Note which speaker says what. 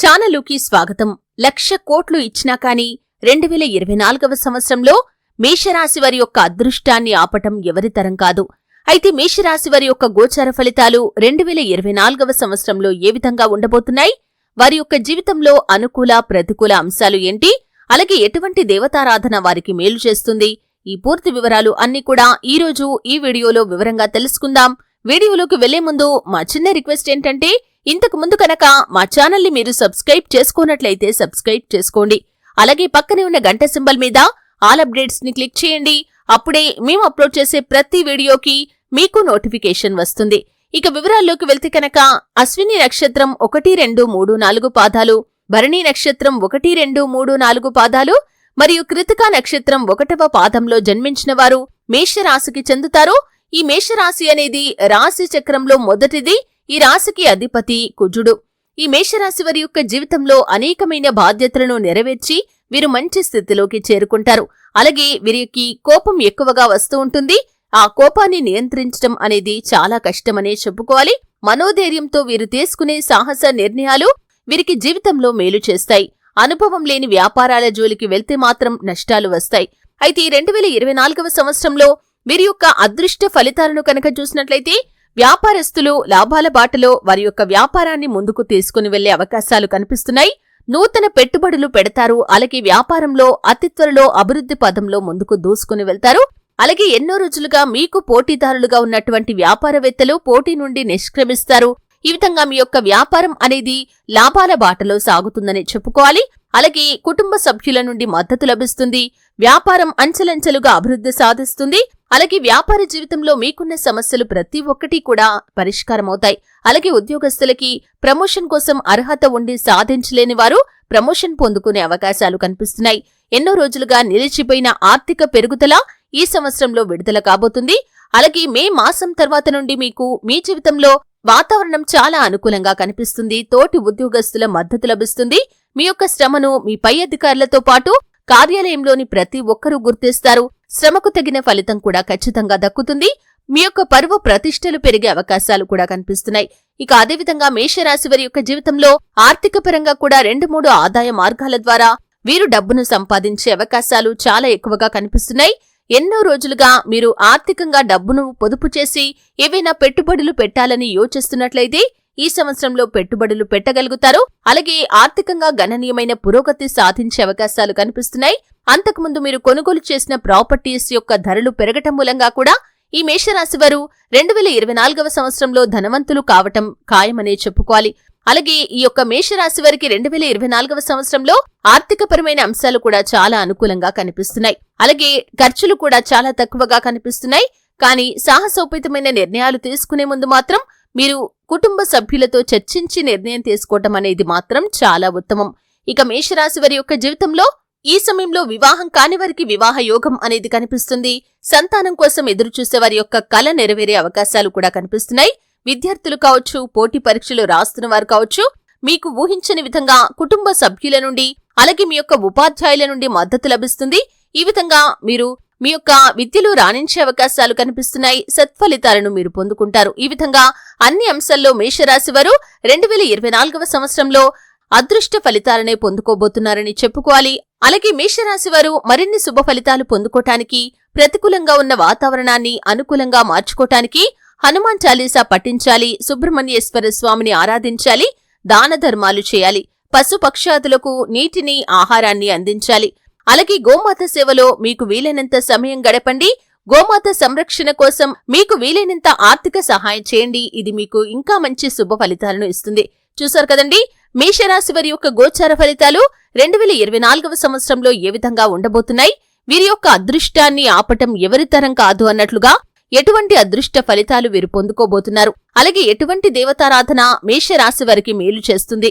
Speaker 1: ఛానలుకి స్వాగతం. లక్ష కోట్లు ఇచ్చినా కాని రెండు వేల ఇరవై నాలుగవ సంవత్సరంలో మేషరాశి వారి యొక్క అదృష్టాన్ని ఆపటం ఎవరితరం కాదు. అయితే మేషరాశి వారి యొక్క గోచార ఫలితాలు రెండు వేల ఇరవై నాలుగవ సంవత్సరంలో ఏ విధంగా ఉండబోతున్నాయి? వారి యొక్క జీవితంలో అనుకూల ప్రతికూల అంశాలు ఏంటి? అలాగే ఎటువంటి దేవతారాధన వారికి మేలు చేస్తుంది? ఈ పూర్తి వివరాలు అన్ని కూడా ఈ రోజు ఈ వీడియోలో వివరంగా తెలుసుకుందాం. వీడియోలోకి వెళ్ళే ముందు మా చిన్న రిక్వెస్ట్ ఏంటంటే ఇంతకు ముందు కనుక మా ఛానల్ని మీరు సబ్స్క్రైబ్ చేసుకున్నట్లయితే సబ్స్క్రైబ్ చేసుకోండి. అలాగే పక్కనే ఉన్న గంట సింబల్ మీద ఆల్ అప్డేట్స్ని క్లిక్ చేయండి. అప్పుడే మేము అప్లోడ్ చేసే ప్రతి వీడియోకి మీకు నోటిఫికేషన్ వస్తుంది. ఇక వివరాల్లోకి వెళ్తే కనుక అశ్విని నక్షత్రం ఒకటి రెండు మూడు నాలుగు పాదాలు భరణి నక్షత్రం ఒకటి రెండు మూడు నాలుగు పాదాలు మరియు కృతికా నక్షత్రం ఒకటవ పాదంలో జన్మించిన వారు మేషరాశికి చెందుతారు. ఈ మేషరాశి అనేది రాశి చక్రంలో మొదటిది. ఈ రాశికి అధిపతి కుజుడు. ఈ మేషరాశి వారి యొక్క జీవితంలో అనేకమైన బాధ్యతలను నెరవేర్చి వీరు మంచి స్థితిలోకి చేరుకుంటారు. అలాగే వీరికి కోపం ఎక్కువగా వస్తూ ఉంటుంది. ఆ కోపాన్ని నియంత్రించడం అనేది చాలా కష్టమనే చెప్పుకోవాలి. మనోధైర్యంతో వీరు తీసుకునే సాహస నిర్ణయాలు వీరికి జీవితంలో మేలు చేస్తాయి. అనుభవం లేని వ్యాపారాల జోలికి వెళ్తే మాత్రం నష్టాలు వస్తాయి. అయితే ఈ రెండు వేల ఇరవై నాలుగవ సంవత్సరంలో వీరి యొక్క అదృష్ట ఫలితాలను కనుక చూసినట్లయితే వ్యాపారస్తులు లాభాల బాటలో వారి యొక్క వ్యాపారాన్ని ముందుకు తీసుకుని వెళ్ళే అవకాశాలు కనిపిస్తున్నాయి. నూతన పెట్టుబడులు పెడతారు. అలాగే వ్యాపారంలో అతి త్వరలో అభివృద్ధి పదంలో ముందుకు దూసుకుని వెళ్తారు. అలాగే ఎన్నో రోజులుగా మీకు పోటీదారులుగా ఉన్నటువంటి వ్యాపారవేత్తలు పోటీ నుండి నిష్క్రమిస్తారు. ఈ విధంగా మీ యొక్క వ్యాపారం అనేది లాభాల బాటలో సాగుతుందని చెప్పుకోవాలి. అలాగే కుటుంబ సభ్యుల నుండి మద్దతు లభిస్తుంది వ్యాపారం అంచెలంచెలుగా అభివృద్ధి సాధిస్తుంది అలాగే వ్యాపార జీవితంలో మీకున్న సమస్యలు ప్రతి ఒక్కటి కూడా పరిష్కారమవుతాయి. అలాగే ఉద్యోగస్తులకి ప్రమోషన్ కోసం అర్హత ఉండి సాధించలేని వారు ప్రమోషన్ పొందుకునే అవకాశాలు కనిపిస్తున్నాయి. ఎన్నో రోజులుగా నిలిచిపోయిన ఆర్థిక పెరుగుదల ఈ సంవత్సరంలో విడుదల కాబోతుంది. అలాగే మే మాసం తర్వాత నుండి మీకు మీ జీవితంలో వాతావరణం చాలా అనుకూలంగా కనిపిస్తుంది. తోటి ఉద్యోగస్తుల మద్దతు లభిస్తుంది. మీ యొక్క శ్రమను మీ పై అధికారులతో పాటు కార్యాలయంలోని ప్రతి ఒక్కరూ గుర్తిస్తారు. శ్రమకు తగిన ఫలితం కూడా ఖచ్చితంగా దక్కుతుంది. మీ యొక్క పరువు ప్రతిష్టలు పెరిగే అవకాశాలు కూడా కనిపిస్తున్నాయి. ఇక అదేవిధంగా మేషరాశి వారి యొక్క జీవితంలో ఆర్థిక పరంగా కూడా రెండు మూడు ఆదాయ మార్గాల ద్వారా వీరు డబ్బును సంపాదించే అవకాశాలు చాలా ఎక్కువగా కనిపిస్తున్నాయి. ఎన్నో రోజులుగా మీరు ఆర్థికంగా డబ్బును పొదుపు చేసి ఏవైనా పెట్టుబడులు పెట్టాలని యోచిస్తున్నట్లయితే ఈ సంవత్సరంలో పెట్టుబడులు పెట్టగలుగుతారు. అలాగే ఆర్థికంగా గణనీయమైన పురోగతి సాధించే అవకాశాలు కనిపిస్తున్నాయి. అంతకుముందు మీరు కొనుగోలు చేసిన ప్రాపర్టీస్ యొక్క ధరలు పెరగటం మూలంగా కూడా ఈ మేషరాశి వారు రెండు వేల ఇరవై నాలుగవ సంవత్సరంలో ధనవంతులు కావటం ఖాయమనే చెప్పుకోవాలి. అలాగే ఈ యొక్క మేషరాశి వారికి రెండు వేల ఇరవై నాలుగవ సంవత్సరంలో ఆర్థికపరమైన అంశాలు కూడా చాలా అనుకూలంగా కనిపిస్తున్నాయి. అలాగే ఖర్చులు కూడా చాలా తక్కువగా కనిపిస్తున్నాయి. కానీ సాహసోపేతమైన నిర్ణయాలు తీసుకునే ముందు మాత్రం మీరు కుటుంబ సభ్యులతో చర్చించి నిర్ణయం తీసుకోవటం అనేది మాత్రం చాలా ఉత్తమం. ఇక మేషరాశి వారి యొక్క జీవితంలో ఈ సమయంలో వివాహం కాని వారికి వివాహ యోగం అనేది కనిపిస్తుంది. సంతానం కోసం ఎదురుచూసే వారి యొక్క కళ నెరవేరే అవకాశాలు కూడా కనిపిస్తున్నాయి. విద్యార్థులు కావచ్చు పోటీ పరీక్షలు రాస్తున్న వారు కావచ్చు మీకు ఊహించని విధంగా కుటుంబ సభ్యుల నుండి అలాగే మీ యొక్క ఉపాధ్యాయుల నుండి మద్దతు లభిస్తుంది. ఈ విధంగా మీరు మీ యొక్క విద్యలో రాణించే అవకాశాలు కనిపిస్తున్నాయి. సత్ఫలితాలను మీరు పొందుకుంటారు. ఈ విధంగా అన్ని అంశాల్లో మేషరాశి వారు రెండు వేల ఇరవై నాలుగవ సంవత్సరంలో అదృష్ట ఫలితాలనే పొందుకోబోతున్నారని చెప్పుకోవాలి. అలాగే మేషరాశి వారు మరిన్ని శుభ ఫలితాలు పొందుకోటానికి ప్రతికూలంగా ఉన్న వాతావరణాన్ని అనుకూలంగా మార్చుకోటానికి హనుమాన్ చాలీసా పఠించాలి. సుబ్రహ్మణ్యేశ్వర స్వామిని ఆరాధించాలి. దాన ధర్మాలు చేయాలి. పశుపక్షాదులకు నీటిని ఆహారాన్ని అందించాలి. అలాగే గోమాత సేవలో మీకు వీలైనంత సమయం గడపండి. గోమాత సంరక్షణ కోసం మీకు వీలైనంత ఆర్థిక సహాయం చేయండి. ఇది మీకు ఇంకా మంచి శుభ ఫలితాలను ఇస్తుంది. చూశారు కదండి? మేషరాశి వారి యొక్క గోచార ఫలితాలు రెండు వేల ఇరవై నాలుగవ సంవత్సరంలో ఏ విధంగా ఉండబోతున్నాయి? వీరి యొక్క అదృష్టాన్ని ఆపటం ఎవరి తరం కాదు అన్నట్లుగా ఎటువంటి అదృష్ట ఫలితాలు వీరు పొందుకోబోతున్నారు? అలాగే ఎటువంటి దేవతారాధన మేషరాశి వారికి మేలు చేస్తుంది?